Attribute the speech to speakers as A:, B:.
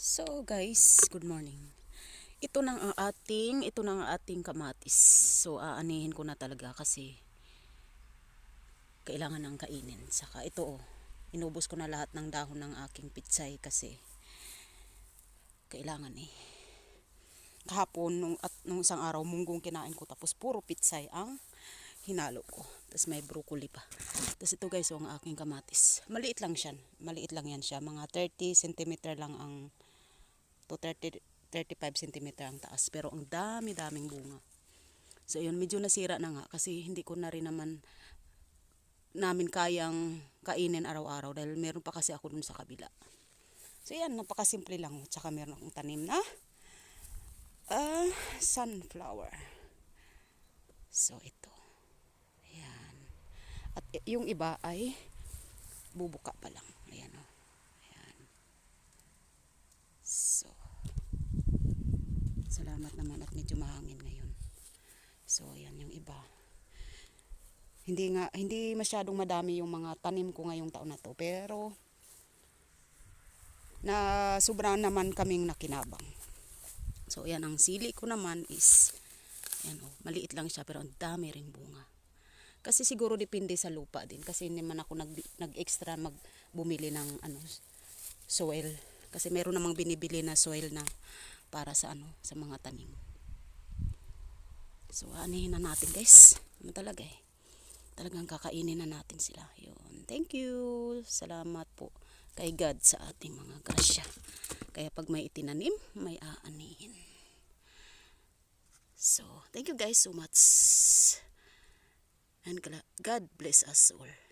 A: So guys, good morning. Ito nang ang ating, ito nang ang ating kamatis. So aanihin ko na talaga kasi kailangan ng kainin. Saka ito oh, inubos ko na lahat ng dahon ng aking pitsay kasi kailangan eh. Kahapon nung, at, nung isang araw munggong kinain ko tapos puro pitsay ang hinalo ko. Tapos may broccoli pa. Tapos ito guys, oh, ang aking kamatis. Maliit lang siya. Maliit lang yan siya. Mga 30 cm lang ang to 30 35 cm ang taas. Pero ang dami-daming bunga. So yun, medyo nasira na nga kasi hindi ko na rin naman namin kayang kainin araw-araw dahil meron pa kasi ako dun sa kabila. So yan, napakasimple lang. Tsaka meron akong tanim na ah, sunflower. So ito. Ayan. At y- yung iba ay bubuka pa lang. Ayan o. Ayan. So. Salamat naman at medyo mahangin ngayon. So ayan yung iba. Hindi nga hindi masyadong madami yung mga tanim ko ngayong taon na to pero na sobrang naman kaming nakinabang. So yan ang sili ko naman is yan oh, maliit lang siya pero ang dami ring bunga. Kasi siguro depende sa lupa din kasi hindi man ako nag nag-extra mag bumili ng ano soil kasi meron namang binibili na soil na para sa ano sa mga tanim. So anihin na natin guys. Ano talaga eh. Talagang kakainin na natin sila. Yun. Thank you. Salamat po kay God sa ating mga grasya. Kaya pag may itinanim, may aanihin. So, thank you guys so much. And God bless us all.